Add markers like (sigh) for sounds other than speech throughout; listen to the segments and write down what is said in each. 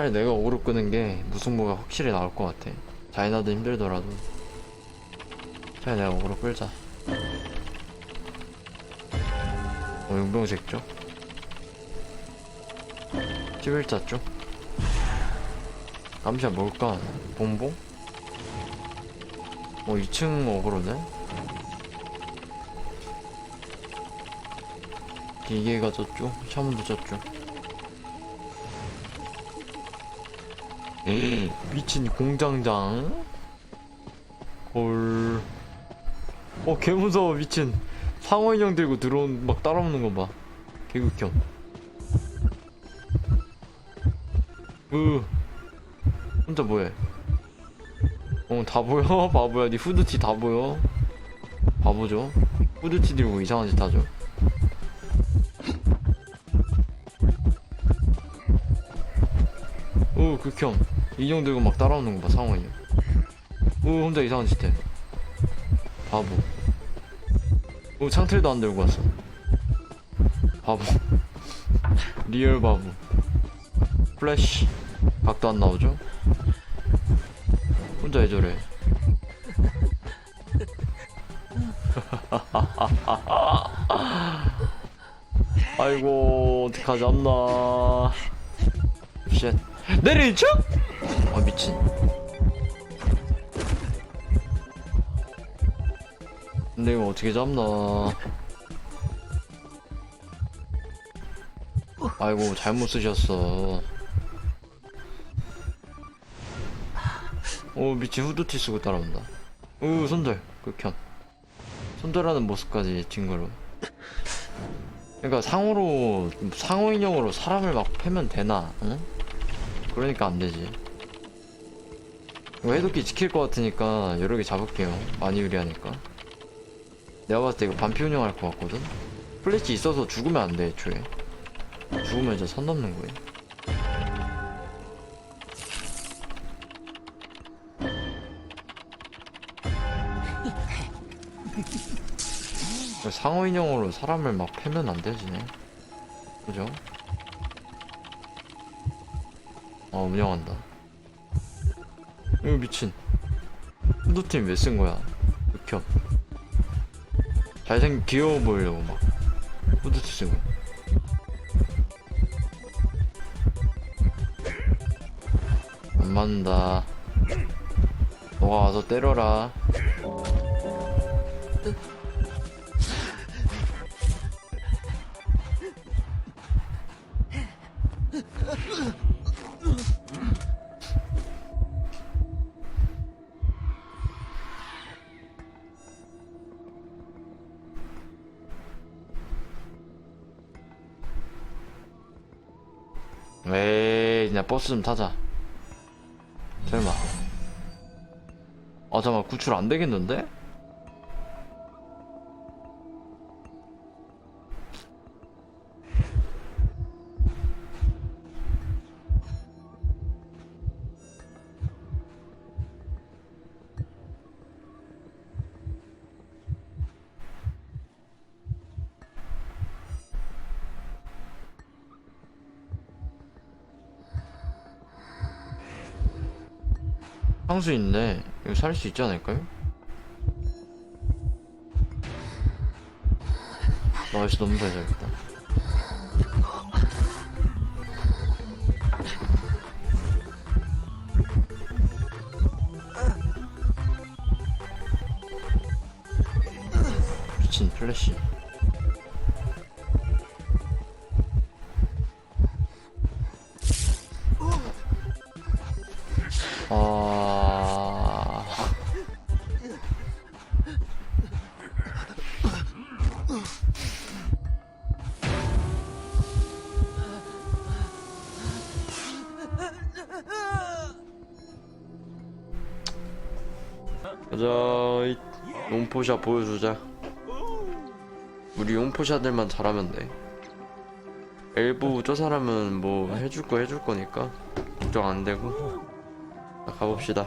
차라리 내가 오로 끄는 게 무승부가 확실히 나올 것 같아. 자이나도 힘들더라도. 차라리 내가 오로 끌자. 어, 용병색 쪽. 11자 쪽. 감시야 뭘까? 봉봉? 어 2층 어그로네? 기계가 저쪽, 샤문도 저쪽. 미친 공장장. 헐. 어, 개 무서워, 미친. 상어 인형 들고 들어온, 막 따라오는 거 봐. 개극혐. 으. 혼자 뭐해? 어, 다 보여? (laughs) 바보야. 니 후드티 다 보여? 바보죠? 후드티 들고 이상한 짓 하죠. 극혐 인형 들고 막 따라오는 거봐 인형 오 혼자 이상한 짓 해. 바보. 오 창틀도 안 들고 왔어. 바보. (laughs) 리얼 바보. 플래시. 각도 안 나오죠? 혼자 왜 저래 (laughs) 아이고 어떡하지 않나. 쉣 내리죠? 아 미친. 근데 이거 어떻게 잡나? 아이고 잘못 쓰셨어. 오 미친 후드티 쓰고 따라온다. 오 손절 극혐. 손절하는 모습까지 징그러 그러니까 상호로 상호 인형으로 사람을 막 패면 되나 응? 그러니까 안 되지. 이거 해독기 지킬 것 같으니까 여러 개 잡을게요. 많이 유리하니까. 내가 봤을 때 이거 반피 운영할 것 같거든? 플래시 있어서 죽으면 안 돼, 애초에. 죽으면 이제 선 넘는 거예요. (laughs) 상어 인형으로 사람을 막 패면 안 되지네. 그죠? 어 운영한다. 이거 미친. 후드팀 왜 쓴 거야? 극혐. 잘생 귀여워 보이려고 막. 후드티 쓰고 안 맞는다. 너가 와서 때려라 에이 그냥 버스 좀 타자 설마 아 잠깐 구출 안 되겠는데? 향수 있네. 이거 살 수 있지 않을까요? 나이스 너무 잘 잡았다. 미친 플래시 용포샷 보여주자. 우리 용포샷들만 잘하면 돼. 엘보 저 사람은 뭐 해줄 거 해줄 거니까 걱정 안 되고. 자, 가봅시다.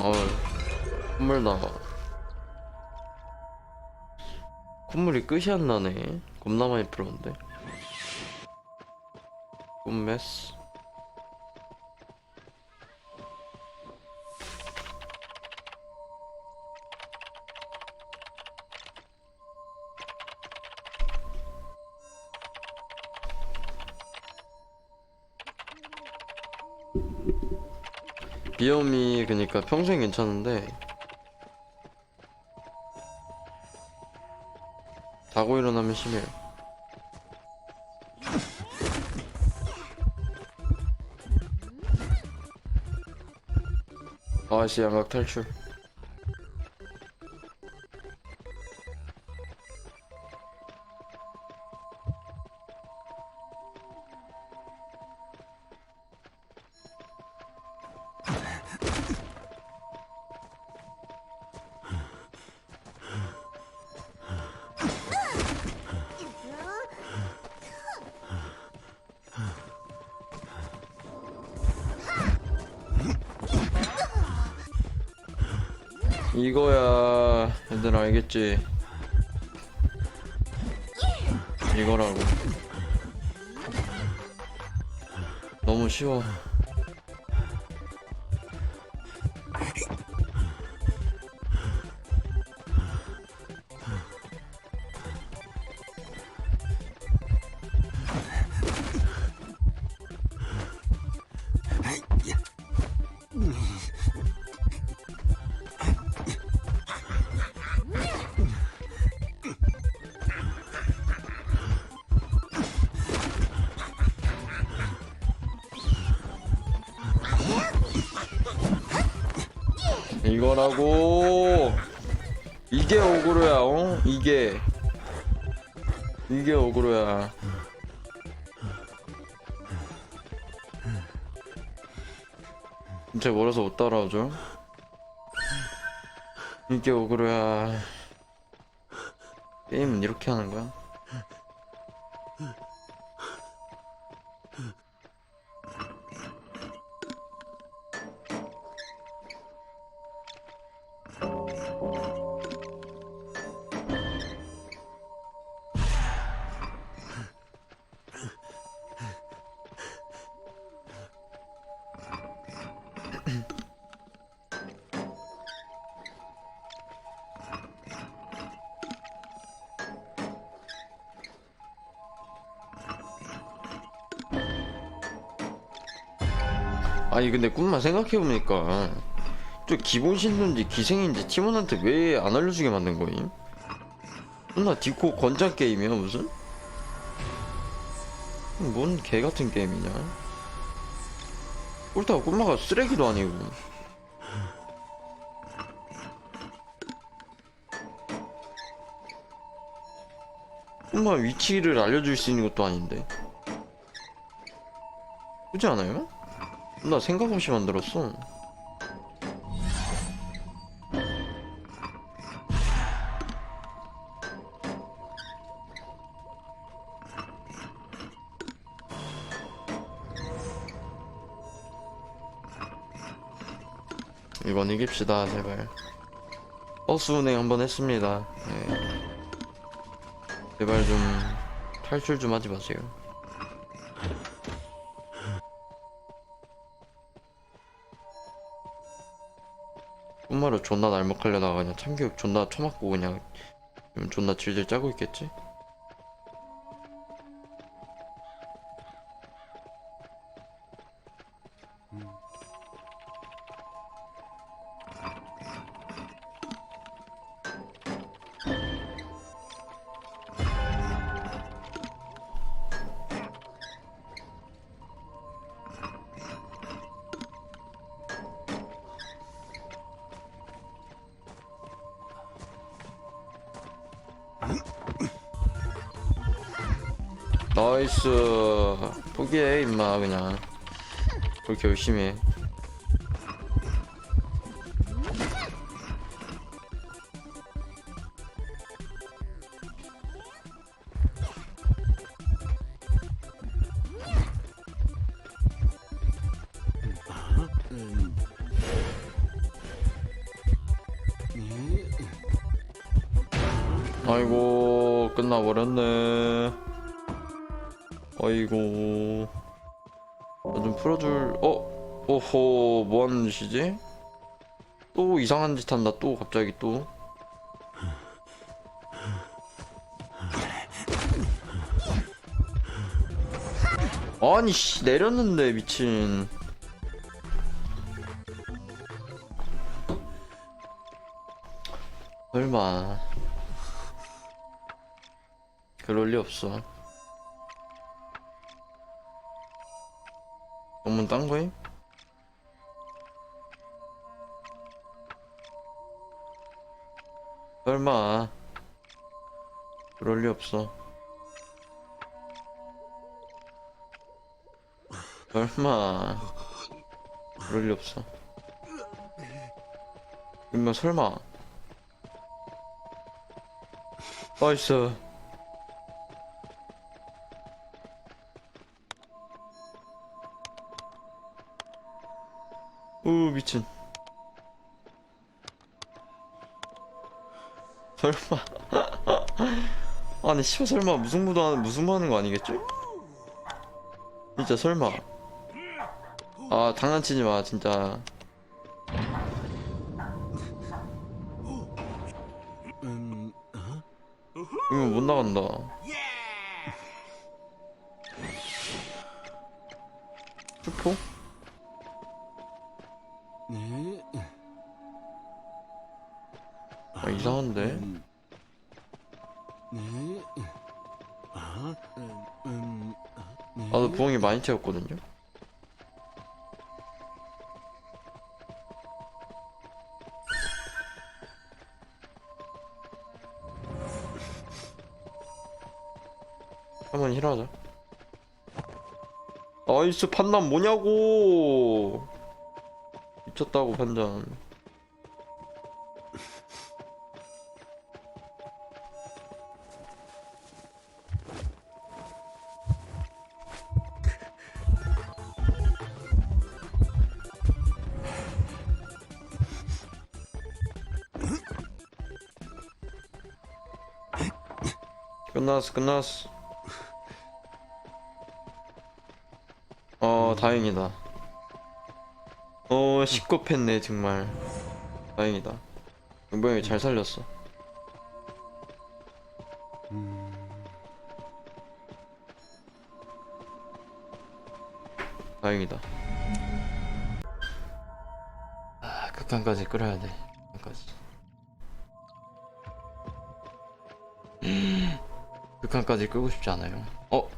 어, 콧물 나가. 콧물이 끝이 안 나네. 겁나 많이 풀었는데. 꿈메스. 비염이 그니까 평소엔 괜찮은데 자고 일어나면 심해요. 아씨 양각 탈출. 이거야. 얘들 알겠지? 이거라고. 너무 쉬워 이거라고. 이게 어그로야 어? 이게. 이게 어그로야. 진짜 멀어서 못 따라오죠? 이게 어그로야. 게임은 이렇게 하는 거야 아니 근데 꿈만 생각해보니까 저 기본 신도인지 기생인지 팀원한테 왜 안 알려주게 만든 거임? 나 디코 권장 게임이야 무슨? 뭔 개같은 게임이냐 그렇다고 꿈마가 쓰레기도 아니고 꿈마 위치를 알려줄 수 있는 것도 아닌데 그렇지 않아요? 나 생각 없이 만들었어. 이번 이깁시다 제발. 버스 운행 한번 했습니다. 네. 제발 좀 탈출 좀 하지 마세요. 꿈마를 존나 날먹하려다가 그냥 참교육 존나 쳐맞고 그냥 존나 질질 짜고 있겠지? 나이스. 포기해 임마 그냥. 그렇게 열심히 해 좀 풀어줄 어? 오호 뭐 하는 짓이지? 또 이상한 짓 한다 또 갑자기 또 아니 씨 내렸는데 미친 설마 그럴 리 없어 너무 딴 거임? 설마. 그럴 리 없어. 설마. 그럴 리 없어. 임마 설마. 나이스 미친. 설마. (laughs) 아니 씨발 설마 무승부도 하는 무승부 하는 거 아니겠죠? 진짜 설마. 아 장난치지 마 진짜. 음, 이거 못 나간다. 슈퍼? 이상한데? 음, 네. 아, 음, 음, 네. 나도 부엉이 많이 채웠거든요? 한번 힐하자. 나이스 판단 뭐냐고! 미쳤다고 판단 끝났어 끝났어. 어 다행이다. 어 시겁했네 정말. 다행이다. 용병이 잘 살렸어. 다행이다. 아 극한까지 끌어야 돼. 극한까지 극한까지 끌고 싶지 않아요 어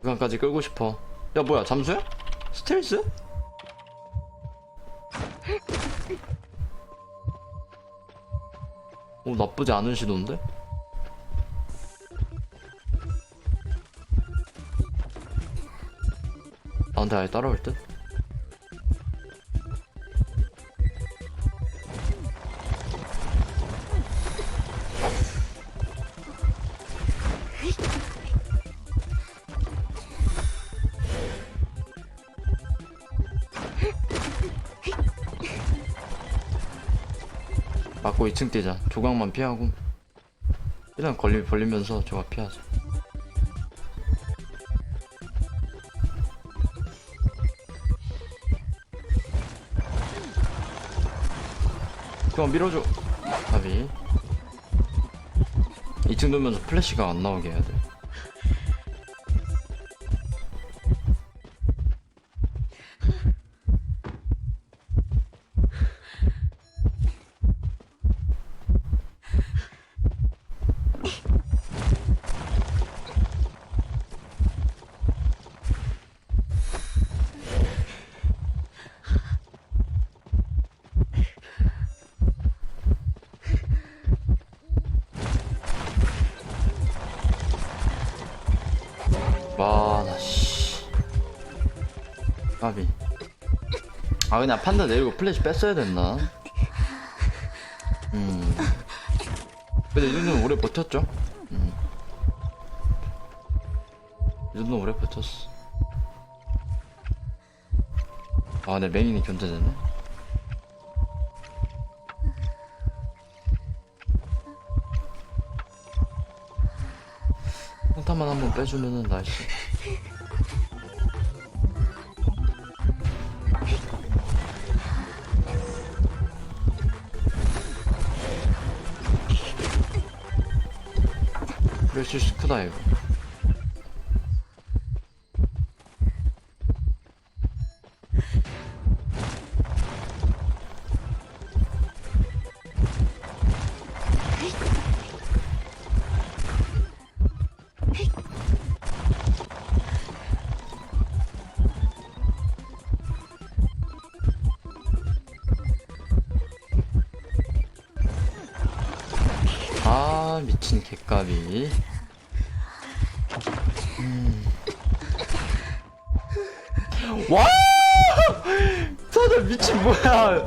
극한까지 끌고 싶어 야 뭐야 잠수야? 스텔스? 오 나쁘지 않은 시도인데? 나한테 아예 따라올 듯? 맞고 2층 뛰자. 조각만 피하고. 일단 걸리 벌리면서 조각 피하자. 그만 밀어줘. 답이. 2층 돌면서 플래시가 안 나오게 해야 돼 아 그냥 판다 내리고 플래시 뺐어야 됐나? 음. 근데 이 정도면 오래 버텼죠? 음. 이 정도면 오래 버텼어. 아, 내 메인이 견제되네. 평타만 한번 빼주면은 나이스 실수 크다 이거 아 미친 개까비 와 사장 미친 뭐야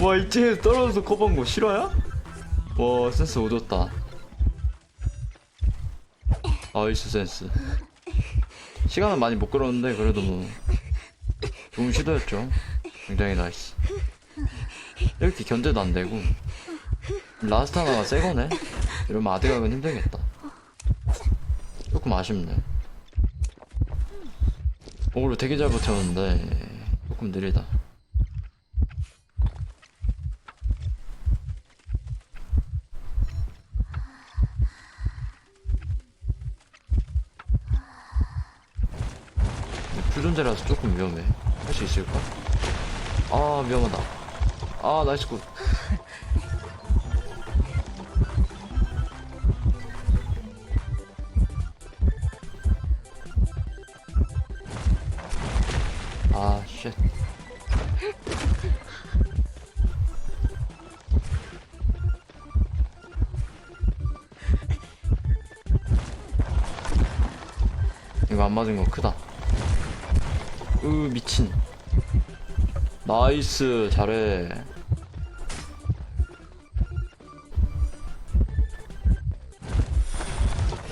와 이쯤에서 떨어져서 커버한 거 실화야? 와 센스 오졌다 아이스 센스 시간은 많이 못 끌었는데 그래도 뭐 좋은 시도였죠 굉장히 나이스 이렇게 견제도 안 되고 라스트 하나가 새 거네? 이러면 아드각은 힘들겠다. 조금 아쉽네. 오늘 되게 잘 버텼는데, 조금 느리다. 풀존재라서 조금 위험해. 할 수 있을까? 아, 위험하다. 아, 나이스 굿. 맞은 거 크다. 으, 미친. 나이스, 잘해.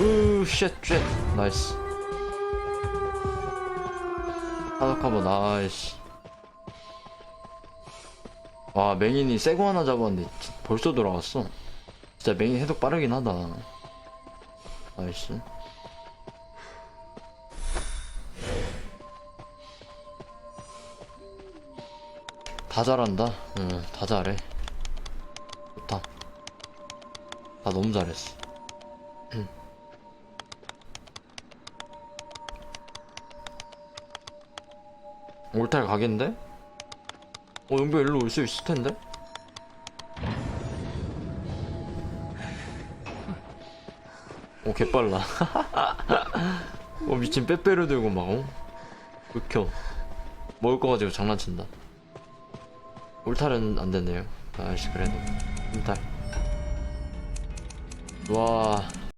으, 쉣, 쉣. 나이스. 하드커버 나이스 와 맹인이 새거 하나 잡았는데 지- 벌써 돌아왔어 진짜 맹인 해독 빠르긴 하다 나이스 다 잘한다. 응다 잘해. 좋다. 다 너무 잘했어. 올탈 가겠는데? 어 용병 일로 올 수 있을 텐데? 오 개빨라. (laughs) 어 미친 빼빼로 들고 막 어? 극혀 먹을 거 가지고 장난친다 올탈은 안 됐네요. 아이씨 그래도. 올탈 와